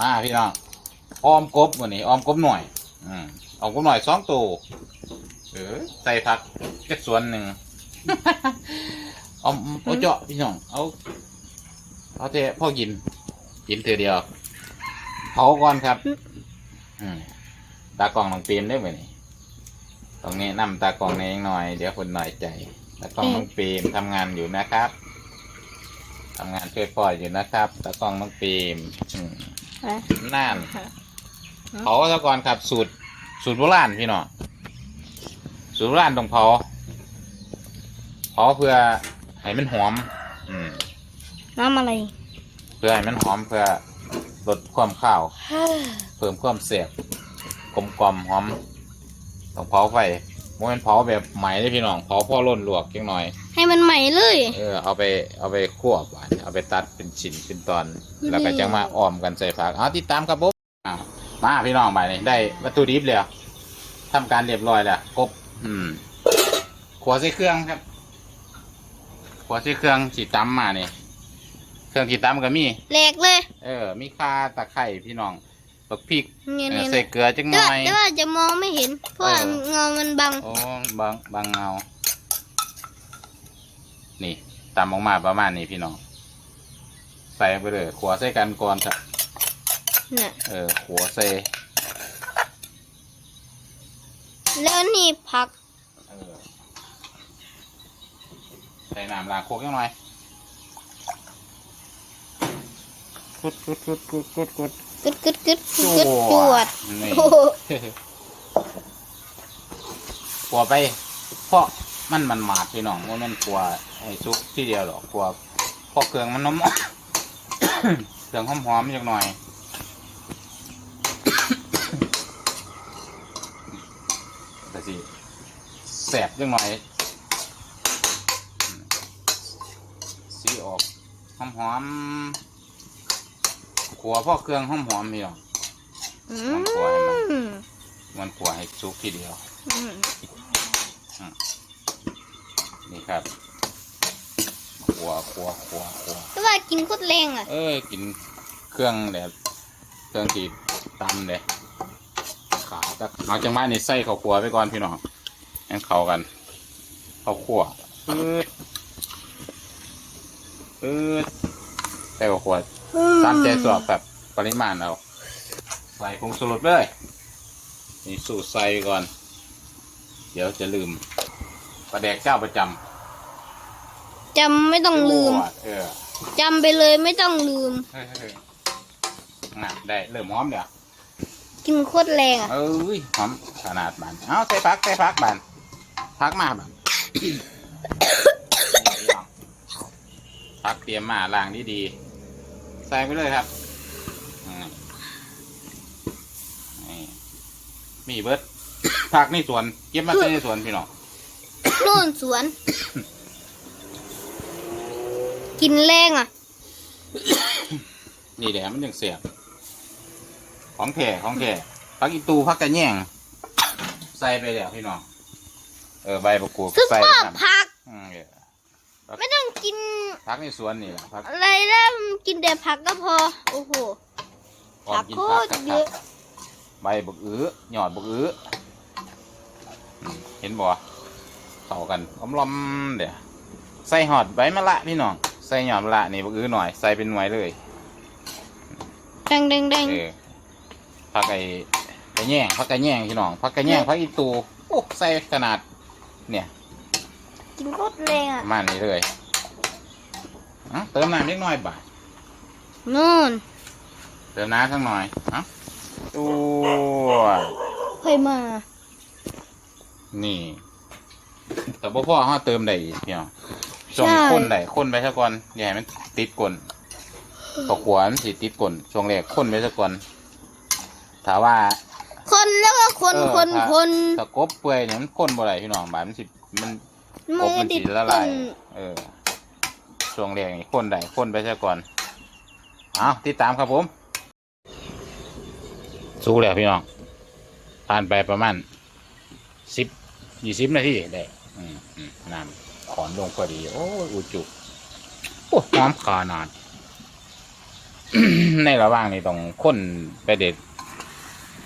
มาพี่น้องออมกบวันนี้ออมกบหน่อย อืมออมกบหน่อยสองตัวเออใส่ผักแค่ส่วนหนึ่งออมเอาเจาะพี่น้องเอาเอาแต่พ่อกิน กินเธอเดียวเผาก่อนครับ อืมตากล้องน้องเปรมได้ไหมนี่ตรงนี้นำตากล้องนอยหน่อย เดี๋ยวคนหน่อยใจตากล้องน้องเปรมทำงานอยู่นะครับทำงานช่วยพ่ออยู่นะครับ ตากล้องน้องเปรมอืม ไปน่านค่ะเผาซะก่อนครับ สูตร สูตรโบราณพี่น้องสูตรโบราณต้องเผาเผาเพื่อให้มันหอม อืม น้ำอะไรเพื่อให้มันหอมเพื่อลดความข้าว เพิ่มความเสียบกลมกลอมหอมต้องเผาไฟ โมเมนเผาแบบไหมเลยพี่น้องเผาพ่อร่นลวกจังหน่อย ให้มันใหม่เลย เออเอาไปเอาไปคั่วบาดเอาไปตัดเป็นชิ้นเป็นตอน แล้วก็จะมาอ้อมกันใส่ผักเอาติดตามครับผมอ้าวมาพี่น้องไปนี่ได้วัตถุดิบแล้วทำการเรียบร้อยแล้วกบอืมขัวใส่เครื่องครับขัวใส่เครื่องสีตำมานี่เครื่องสีตำก็มีแหลกเลย เออ มีข่าตะไคร่พี่น้อง บักพริกเนี่ยเออเนี่ยใส่เกลือจังหแต่น่ว่าอยแต่ว่าจะมองไม่เห็น เพราะว่าเออ เงามันบัง โอ้บางบางเงา นี่ตำออกมาประมาณนี้พี่น้อง ใส่ไปเลยขัวใส่กันก่อนครับ น่ะ เออขัวใส่ แล้วนี่ผัก เออใส่น้ำล้างโคกยังหน่อยกุดกุดกุดกุดกุดกุด กึดกึดกึดจกึดจววดดนี่โอ้โหขัวไป เพราะมันมันหมาดพี่น้องว่ามันขัวให้ซุกที่เดียวหรอกขัวเพราะเครื่องมันน้ำ เครื่องหอมๆจักหน่อย แต่สิแสบจังหน่อยอืมสีออกหอมหอมๆ ขัวพ่อเครื่องหอมหอมๆพี่น้องอืมันกลัวให้มันมมันขัวให้ซุกทีเดียวอืมนี่ครับขัวขัวขัวขัวแต่ว่ากินโคตรแรงอะเอ้ยกินเครื่องแบบเครื่องที่ตำเลยขาวแต่เอาจังมานี่ใส่ข้าวขัวไปก่อนพี่น้องให้เข้ากันข้าวขัวปืดปืดใส่ข้าวขัว ตามใจสอบแบบปริมาณเอาใส่ผงสรุปเลยนี่สูตรใส่ก่อน เดี๋ยวจะลืมปลาแดกเจ้าประจำจำไม่ต้องลืมเออจำไปเลยไม่ต้องลืม เฮ้ยเฮ้ยเฮ้ยน่ะได้เริ่มหอมเดี๋ยว กินโคตรแรงอะ เอ้ยหอมขนาดบานเอาใส่พักใส่พักบานพักมาบาน พักเตรียมมาล้างดีๆ ใส่ไปเลยครับอืมนี่มีเบิดพักในสวน เก็บมาใส่ในสวนพี่น้องนู่นสวน กินแรงอะ นี่แหละมันยังเสียบ ของแท้ของแท้พักอีตูพักกระแยงใส่ไปแล้วพี่น้อง เออใบประกูดคือใส่ชไปอบครับผัก อืมเนี่ย ไม่ต้องกินพักในสวนนี่แหละพักอะไรแล้วกินแต่ผักก็พอ โอ้โหออผัมกกินโคพักตรกับเยผักอะ ใบบกอื้อหยอดบกอื้ออืมเห็นบ่เข้ากันอมลอมเดี๋ยวใส่หอดใบมะละพี่น้องใส่หยอดมะละนี่บกอื้อหน่อยใส่เป็นหน่วยเลย แดงแดงแดงเออพักไอ้กระแยงพักกระแยงพี่น้องพักกระแยงพักอีตูโอ้ใส่ขนาด เนี่ย กินโคตรแรงอะประมาณนี้เลยอะเติมน้ำเล็กน้อยบ่าทนู่นเติมน้ำสักหน่อยเอะตัวเคยมา นี่แต่พ่อพ่อเขาเติมได้อีกพี่น้องช่วงข้นได้ข้นไปซะก่อนอย่าให้มันติดกลนตกหัวมันสิติดกลนช่วงแรกข้นไปซะก่อนถ้าว่า คนแล้วก็คนเออคนถ้าคนถ้ากบเปื่อยเนี่ยมันข้นบ่ได้พี่น้องบาดมันสิมัน กมืบอมันติสิดละต้ลายนเออ ช่วงแรกนี่ข้นได้ข้นไปซะก่อน เอาติดตามครับผม สู้แล้วพี่น้องผ่านไปประมาณสิบยี่สิบนาทีได้ อืมอืมน้ำขอนลงพอดี โอ้ยอุจุโอ้หอมขนาด ในระหว่างนี้ต้องค้นไปเด็ด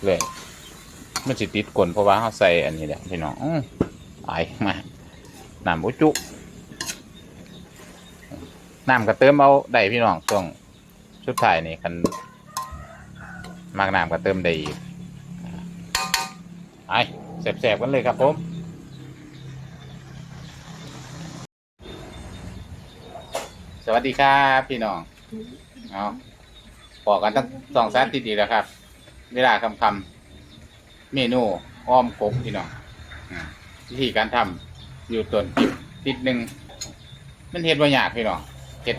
เลย มันสิติดกลนเพราะว่าเขาใส่อันนี้แหละพี่น้องอื้อไอมา น้ำบุจุน้ำก็เติมเอาได้พี่น้องช่วงชุดท้ายนี่คันมากน้ำก็เติมได้อีกไอแสบๆกันเลยครับผมสวัสดีครับพี่น้องเอาบอกกันตั้งสองสามทีดีแล้วครับ เวลาคำคำเมนูอ้อมกบพี่น้องวิธีการทำ อยู่ต้นคลิปติดหนึ่งมันเห็ดว่ายากพี่น้องเห็ด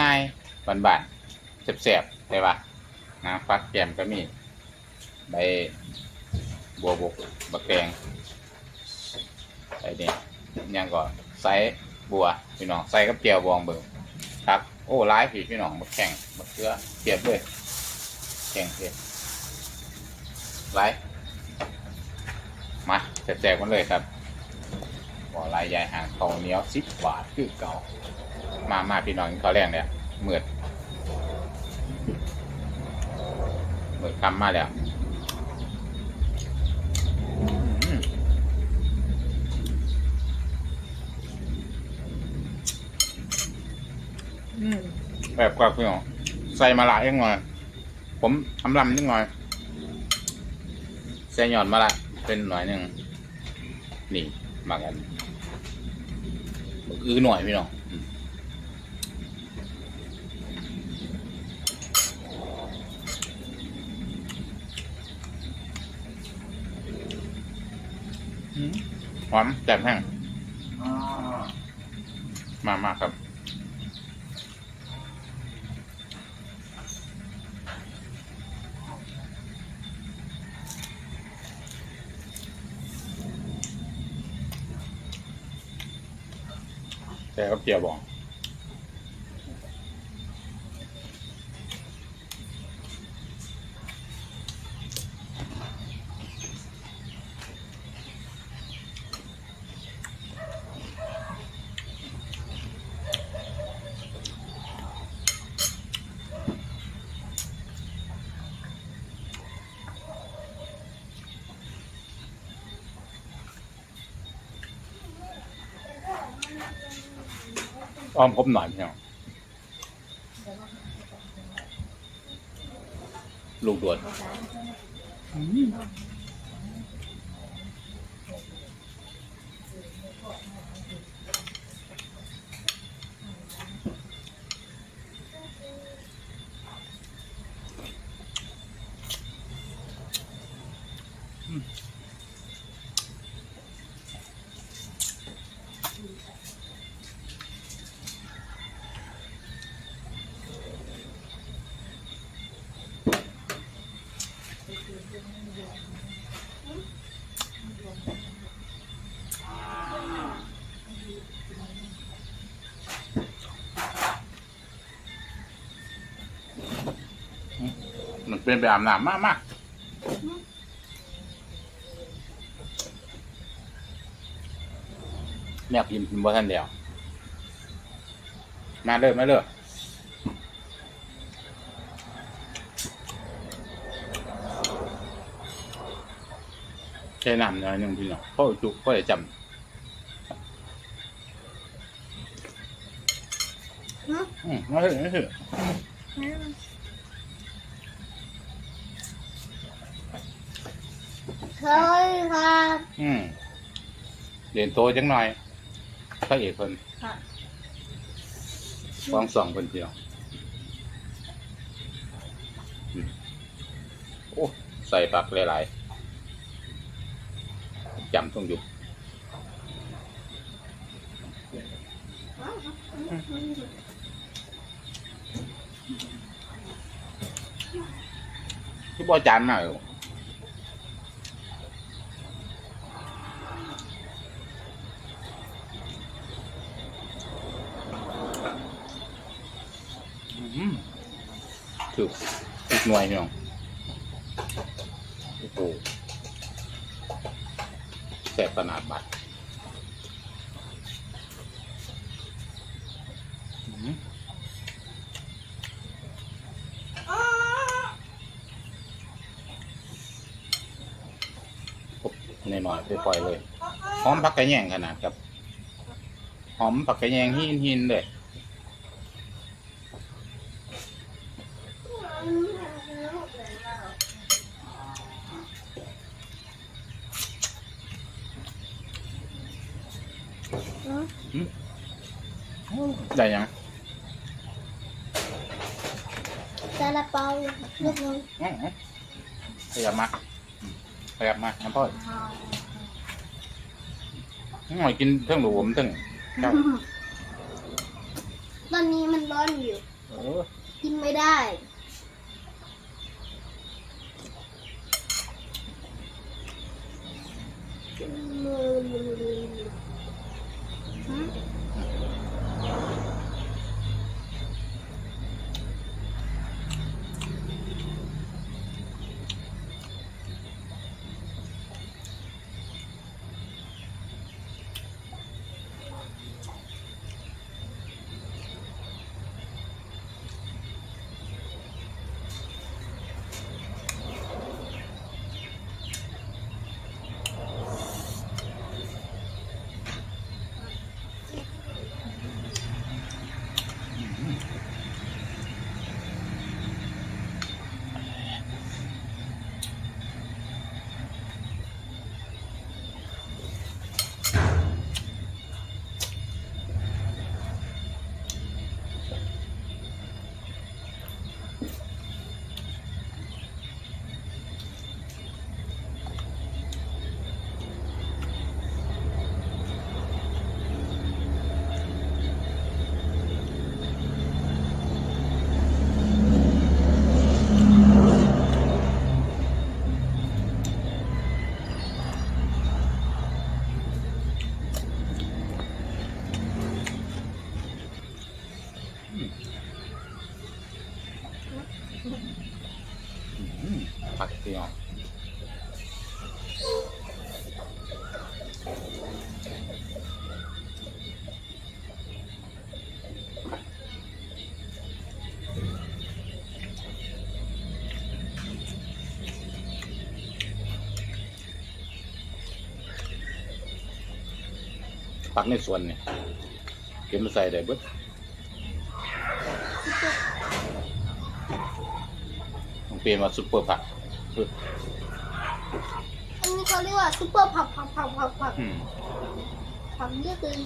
ง่ายๆบานๆแสบๆได้ปะนะฟักแกมก็มีใบบัวบกบักแตงใส่นี่ยังก็ใส่บัวพี่น้องใส่กับเจียวบองเบิ่งครับ โอ้ร้ายผีพี่น้องมาแข่งมาเกลือเปียบเลยแข่งเปียบไล่มาแจกๆมันเลยครับ บ่อลายใหญ่ห่างเขาเหนียวสิบบาทคือเก่า มามาพี่น้องเขาแรงเนี่ยเหมือดเหมือดคำมาแล้วแบบกว่าพี่น้องใส่มาละยังไงผมทำลำยังไงใส่หย่อนมาละเป็นหน่อยหนึ่งนี่ มากันอือหน่อยพี่น้องอืมอืมหอมแจ่มแห้งมามาครับ แต่ก็เอ้อมคบหน่อยพี่น้องลูกดวน เป็นไปอาบน้ำมากมากแม่พิมพ์พิมพ์บ่ท่านเดียว มาเลยมาเลยแค่น้ำหน่อยหนึ่งพี่น้องพ่อจุพ่อจะจำอืมมาเลยมา เลยเคยครับอืมเรียนโตจังหน่อยพระเอกคนค่ะฟองสองคนเดียวอืมโอ้ใส่ปักหลายๆจำต้องอยู่ที่บอจานมากเลย ถูกถูกหน่วยน้องโอ้โแสบขนาดบัดนหน่อยไปล่อยเลย หอมผักกระแยงขนาดครับ หอมผักกระแยงหินหินเลย ได้ยังซาลาเปาลูกนึงอื้อหือขยับมาอืมขยับมาน้ำพ่อยหน่อยกินเท่งหลวมเท่งครับตอนนี้มันร้อนอยู่เออกินไม่ได้อื ม ผักเตียวผักในสวนเนี่ยเก็บมาใส่ได้เบิดต้องเปลี่ยนมาซุปเปอร์ผัก อออันนี้เขาเรียกว่าซุปเปอร์ผักผักผักผักผักอืมผักเยอะเกิน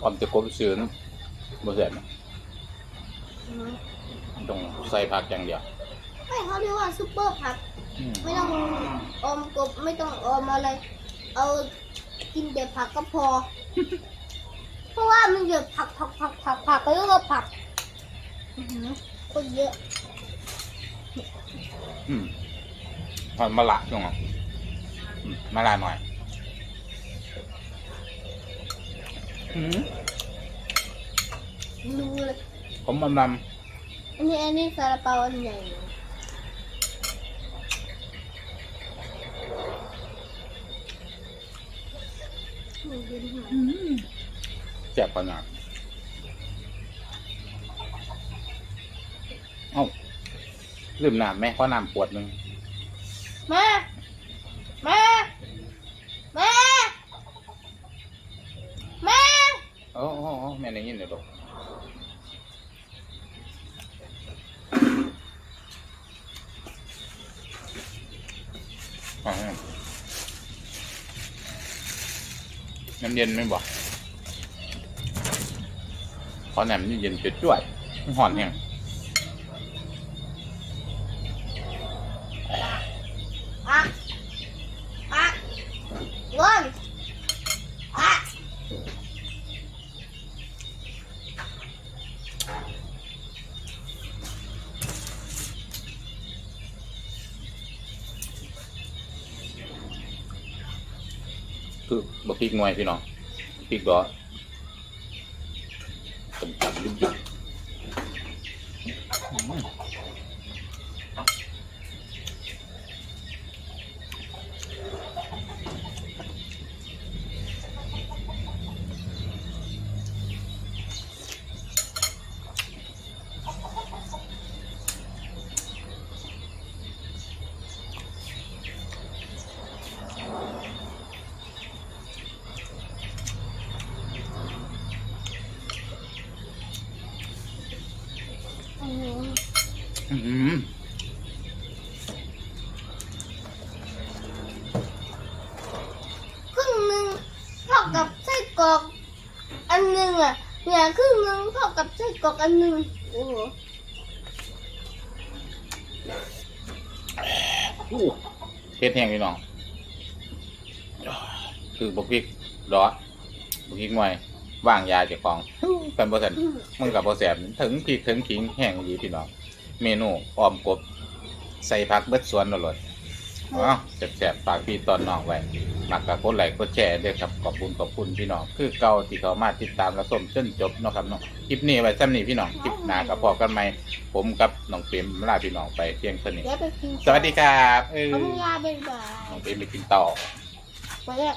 ก่อนจะกบซื้อนะบ่เสร็จนะต้องใส่ผักอย่างเดียวไม่เขาเรียกว่าซุปเปอร์ผัก อืม ไม่ต้องอมกบไม่ต้องอมอะไร เอากินแต่ผักก็พอ เพราะว่ามันเยอะผักผักผักผักผักไปแล้วก็ผักอื้อหือคนเยอะอืมทอดมะละช่วงอะอืมมะละหน่อยอืมดูเลยผมมันดอันนี้อันนี้ซาลาเปาอันใหญ่อืมำ แจ็บขนาดเอ้าลืมน้ำแม่ขอน้ำปวดหนึ่งแมามามา โอ้โอ้โอ้แม่ได้ยินเดี๋ยวลูกเอาให้ น้ำเย็นไม่บอกพอแหนมนี่เย็นจุดจ้วยหอนแห้ง อะอะร้อนอะ คือบะพริกหน่วยพี่น้องพริกก็ต้มตับยุ ครึ่งหนึ่งเท่ากับไส้กรอก อันหนึ่งอะเนี่ยครึ่งหนึ่งเท่ากับไส้กรอกอันหนึ่งโอ้โหเผ็ดแห้งพี่น้องคือบุกพริกรอบุกพริกหน่อยว่างยาเจ้าของเป็นบ่สันมึงกับบ่แสบถึงพริกถึงขิงแห้งดีพี่น้อง เมนูออมกบ ใส่ผักเบิดสวนนรดอ๋อแสบๆฝากพี่ตอนน้องไว้มักกับกดไลค์กดแชร์ด้วยครับขอบคุณขอบคุณพี่น้องคือเก่าที่เขามาติดตามและชมจนจบเนาะครับเนาะคลิปนี้ไว้ซ้ำนี้พี่น้องคลิปหน้ากับพอกันใหม่ผมกับน้องเปรมลาพี่น้องไปเพียงเท่านี้เดี๋ยวไปกินสวัสดีครับเออขอบคุณยาบ๊ายบายน้องเปรมไปกินต่อไปแรก